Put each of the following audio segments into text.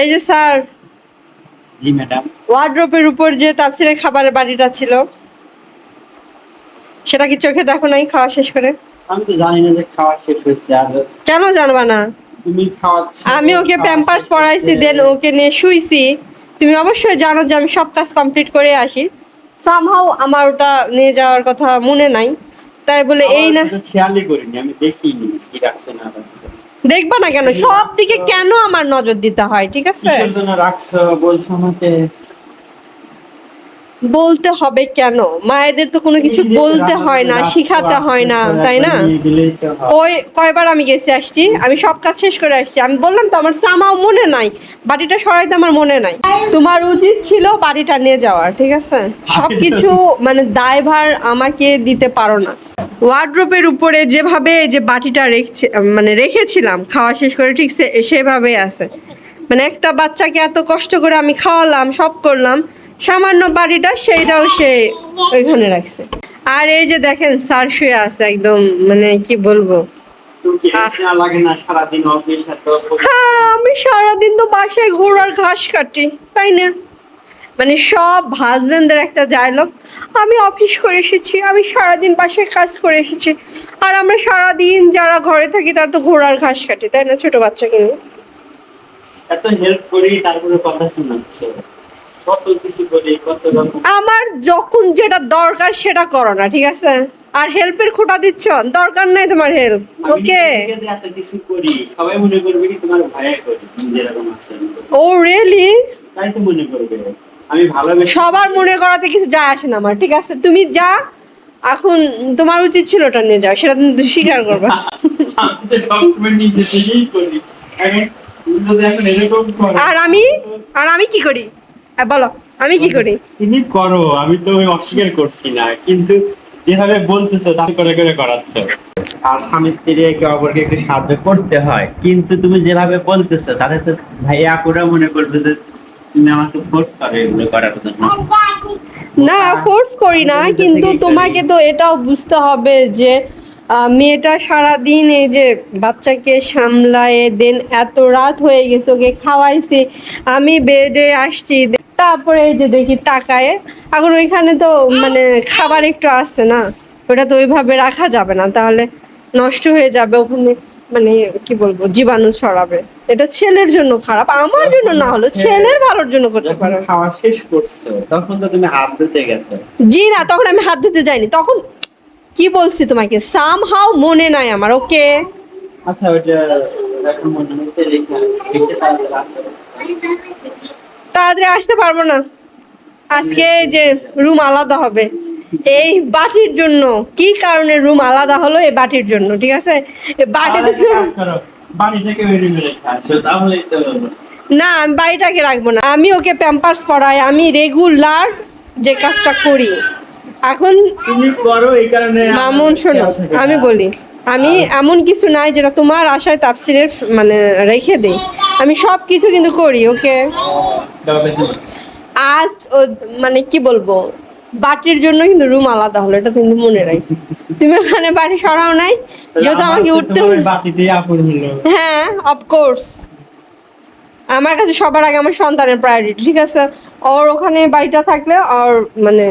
এই যে স্যার জি ম্যাডাম। ওয়ার্ড্রোপের উপর যে তাপসিরের খাবারের বাড়িটা ছিল সেটা কি চোখে দেখো নাই খাওয়া শেষ করে? আমি তো জানি না যে খাওয়া শেষ হয়েছে আর কেন জানবা না? তুমি খাওয়াচ্ছ। আমি ওকে প্যাম্পার্স পড়াইছি দেন ওকে নিয়ে শুইছি। তুমি অবশ্যই জানো যে আমি সব কাজ কমপ্লিট করে আসি। সামহাও আমার ওটা নিয়ে যাওয়ার কথা মনে নাই। তাই বলে এই না খেয়ালই করিনি আমি দেখিনি কি রাখছে না রাখছে। দেখবা না কেন? সব দিকে কেন আমার নজর দিতে হয় ঠিক আছে? বলতে হবে কেন? মায়েদের তো কোনো কিছু বলতে হয় না শিখাতে হয় না তাই না? কয়বার আমি গেছি আসছি? আমি সব কাজ শেষ করে আসছি। আমি বললাম তো আমার সামাও মনে নাই বাড়িটা সরাইতে আমার মনে নাই। তোমার উচিত ছিল বাড়িটা নিয়ে যাওয়ার ঠিক আছে? সব কিছু মানে দায়ভার আমাকে দিতে পারো না। ওয়ার্ড্রোপের উপরে যেভাবে যে বাটিটা রেখেছি মানে রেখেছিলাম খাওয়া শেষ করে ঠিক সে- সেভাবে আছে। মানে একটা বাচ্চাকে এত কষ্ট করে আমি খাওয়ালাম সব করলাম সামান্য বাড়িটা সেইটাও সে ওইখানে রাখছে। আর এই যে দেখেন স্যার শুয়ে আছে একদম মানে কি বলব? হ্যাঁ আমি সারাদিন তো বাসায় ঘোড়ার ঘাস কাটি তাই না? মানে সব হাজবেন্ডদের একটা ডায়লগ আমি অফিস করে এসেছি আমি সারাদিন বাসায় কাজ করে এসেছি। আর আমরা সারাদিন যারা ঘরে থাকি তারা তো ঘোড়ার ঘাস কাটি তাই না ছোট বাচ্চাকে নিয়ে এত হেল্প করি তারপরে কথা শোনাচ্ছে। আমার যখন যেটা দরকার সেটা করো না ঠিক আছে? আর হেল্পের খোটা দিচ্ছ? দরকার নাই তোমার হেল্প ওকে কিছু করি সবাই মনে করবে কি তোমার করি ও রিয়েলি তাই তো মনে করবে। সবার মনে করাতে কিছু যায় আসে না আমার ঠিক আছে? তুমি যা এখন তোমার উচিত ছিল ওটা নিয়ে যাও সেটা তুমি স্বীকার করবে। তো আর আমি আর আমি কি করি? বলো আমি কি করি? তুমি করো আমি তো অস্বীকার করছি না কিন্তু যেভাবে বলতেছো তাতে করে করে করাচ্ছ। আর স্বামী স্ত্রী একে অপরকে একটু সাহায্য করতে হয় কিন্তু তুমি যেভাবে বলতেছো তাতে তো ভাইয়া আপুরা মনে করবে যে তুমি আমাকে ফোর্স করো এগুলো করার জন্য। না ফোর্স করি না আমি কিন্তু তোমাকে তো এটাও বুঝতে হবে যে মেয়েটা সারাদিন এই যে বাচ্চাকে সামলায় দেন এত রাত হয়ে গেছে ওকে খাওয়াইছি আমি বেডে আসছি তারপরে এই যে দেখি তাকায় এখন ওইখানে তো মানে খাবার একটু আসছে না ওটা তো ওইভাবে রাখা যাবে না তাহলে নষ্ট হয়ে যাবে ওখানে। মানে কি বলব জীবাণু ছড়াবে। এটা ছেলের জন্য খারাপ আমার জন্য না হলো ছেলের ভালোর জন্য করতে পারো। খাওয়া শেষ করছ তখন তো তুমি হাত ধুতে গেছো। জি না তখন আমি হাত ধুতে যাইনি তখন কি বলছি তোমাকে? সাম হাও মনে নাই আমার ওকে? আচ্ছা ওইটা এখন মনে হচ্ছে। তাড়াতাড়ি আসতে পারব না। আজকে যে রুম আলাদা হবে। এই বাটির জন্য। কি কারণে রুম আলাদা হলো এই বাটির জন্য ঠিক আছে? বাটি। না আমি বাড়িটাকে রাখব না। আমি ওকে প্যাম্পার্স পড়াই আমি রেগুলার যে কাজটা করি। এখন মামুন শোনো। আমি বলি আমি এমন কিছু নাই যেটা তোমার আশায় তাপসিরের মানে রেখে দেই। আমি সব কিছু কিন্তু করি ওকে? আজ ও- মানে কি বলব? বাটির জন্য কিন্তু রুম আলাদা হলো এটা কিন্তু মনে রাখি তুমি ওখানে বাড়ি সরাও নাই যেহেতু আমাকে উঠতে হ্যাঁ অফকোর্স আমার কাছে সবার আগে আমার সন্তানের প্রায়োরিটি ঠিক আছে? ওর ওখানে বাড়িটা থাকলে ওর মানে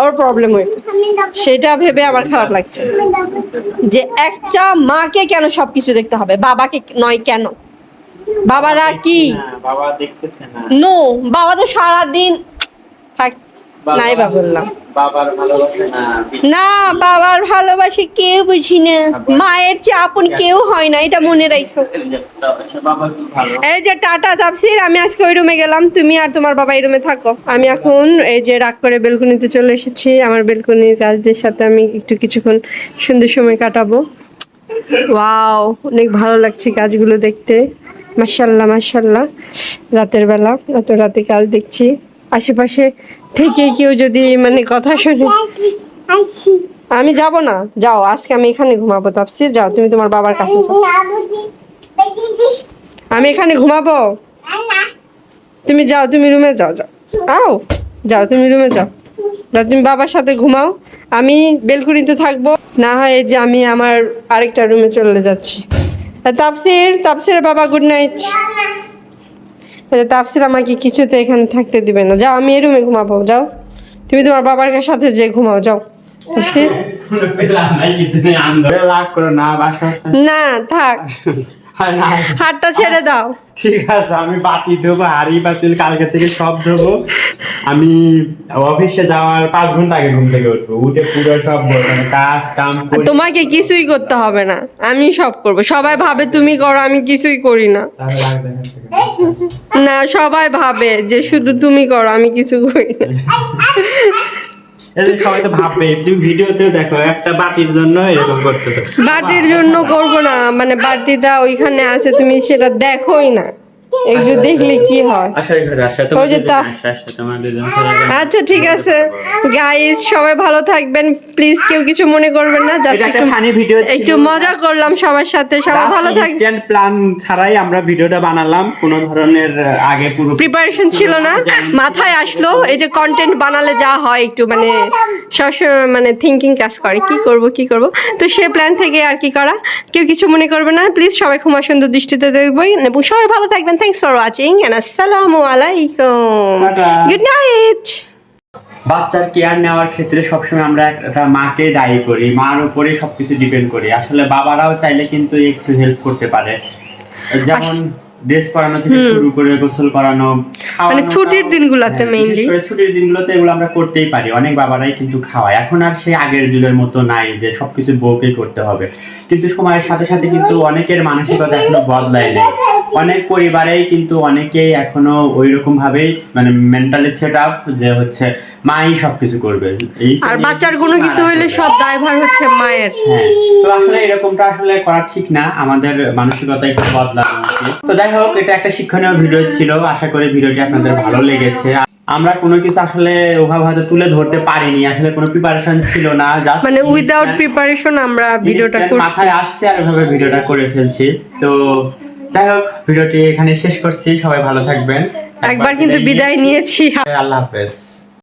ওর প্রবলেম হইতো। সেটা ভেবে আমার খারাপ লাগছে। যে একটা মাকে কেন সবকিছু দেখতে হবে? বাবাকে নয় কেন? বাবারা কি? বাবা দেখতেছে না। নো বাবা তো সারাদিন থাক নাই বা বললাম। না বাবার ভালোবাসে কেউ বুঝি না। মায়ের চেয়ে আপন কেউ হয় না এটা মনে রাখো। এই যে টাটা তাপসির আমি আজকে ওই রুমে গেলাম। তুমি আর তোমার বাবা এই রুমে থাকো। আমি এখন এই যে রাগ করে বেলকুনিতে চলে এসেছি। আমার বেলকুনি কাজদের সাথে আমি একটু কিছুক্ষণ সুন্দর সময় কাটাবো। ওয়াও অনেক ভালো লাগছে কাজগুলো দেখতে। মাশাল্লাহ মাশাল্লাহ। রাতের বেলা এত রাতে কাজ দেখছি। আশেপাশে থেকে কেউ যদি মানে কথা শোনে আমি যাব না। যাও, আজকে আমি এখানে ঘুমাবো তাপসির যাও, তুমি তোমার বাবার কাছে আমি এখানে ঘুমাবো? তুমি যাও, তুমি রুমে যাও যাও। আও, যাও, তুমি রুমে যাও। যাও, তুমি বাবার সাথে ঘুমাও। আমি বেলকুনিতে থাকব। না হয় যে আমি আমার আরেকটা রুমে চলে যাচ্ছি। তাপসির তাপসির বাবা গুড নাইট তাপসির আমাকে কিছুতে এখানে থাকতে দিবে না। যাও আমি এই রুমে ঘুমাবো যাও। তুমি তোমার বাবার সাথে যে ঘুমাও যাও। তাপসির না থাক না হাতটা ছেড়ে দাও। ঠিক আছে আমি বাটি ধোবো হাড়ি বাতিল কালকে থেকে সব ধোবো। আমি অফিসে যাওয়ার পাঁচ ঘণ্টা আগে ঘুম থেকে উঠবো। উঠে পুরো সব কাজ কাম তোমাকে কিছুই করতে হবে না। আমি সব করব। সবাই ভাবে তুমি করো আমি কিছুই করি না? না সবাই ভাবে যে শুধু তুমি করো আমি কিছু করি না। সবাই তো ভাববে, তুমি ভিডিওতেও দেখো, একটা বাটির জন্য এরকম করতেছো। বাটির জন্য করব না মানে বাটিটা ওইখানে আছে, তুমি সেটা দেখোই না। একটু দেখলে কি হয়। আচ্ছা ঠিক আছে। গাইস সবাই ভালো থাকবেন। প্লিজ কেউ কিছু মনে করবেন না জাস্ট একটু ফানি ভিডিও একটু মজা করলাম সবার সাথে। সবাই ভালো থাকবেন প্ল্যান ছাড়াই আমরা ভিডিওটা বানালাম। কোনো ধরনের আগে পুরো প্রিপারেশন ছিল না। মাথায় আসলো এই যে কন্টেন্ট বানালে যা হয় একটু মানে সবসময় মানে থিঙ্কিং কাজ করে। কি করব কি করব? তো সে প্ল্যান থেকে আর কি করা? কেউ কিছু মনে করবে না। প্লিজ সবাই ক্ষমা সুন্দর দৃষ্টিতে দেখবই এবং সবাই ভালো থাকবেন। থ্যাংকস ফর ওয়াচিং এন্ড আসসালামু আলাইকুম গুড নাইট বাচ্চার কেয়ার নেওয়ার ক্ষেত্রে সবসময় আমরা একটা মাকে দায়ী করি মার উপরে সবকিছু ডিপেন্ড করি। আসলে বাবারাও চাইলে কিন্তু একটু হেল্প করতে পারে। যেমন ড্রেস করানো থেকে শুরু করে গোসল করানো মানে ছুটির দিনগুলোতে হ্যাঁ। বিশেষ করে ছুটির দিনগুলোতে এগুলো আমরা করতেই পারি। অনেক বাবারাই কিন্তু খাওয়ায়। এখন আর সেই আগের যুগের মতো নাই যে সবকিছু বউকেই করতে হবে। কিন্তু সময়ের সাথে সাথে কিন্তু অনেকের মানসিকতা এখনও বদলায় নেই। অনেক পরিবারেই কিন্তু অনেকেই এখনও ওই রকম ভাবেই মানে মেন্টালি সেট আপ যে হচ্ছে মাই সবকিছু করবে। আর বাচ্চার কোনো কিছু হইলে সব দায়ভার হচ্ছে মায়ের। হ্যাঁ তো আসলে এরকমটা আসলে করা ঠিক না। আমাদের মানসিকতা একটু বদলানো উচিত তো যাই হোক এটা একটা শিক্ষণীয় ভিডিও ছিল। আশা করি ভিডিওটি আপনাদের ভালো লেগেছে। আমরা কোনো কিছু আসলে ওভাবে হয়তো তুলে ধরতে পারিনি। আসলে কোনো প্রিপারেশন ছিল না জাস্ট মানে উইদাউট প্রিপারেশন আমরা ভিডিওটা করছি মাথায় আসছে আর এভাবে ভিডিওটা করে ফেলছি। তো যাই হোক ভিডিওটি এখানে শেষ করছি। সবাই ভালো থাকবেন। একবার কিন্তু বিদায় নিয়েছি। আল্লাহ হাফেজ।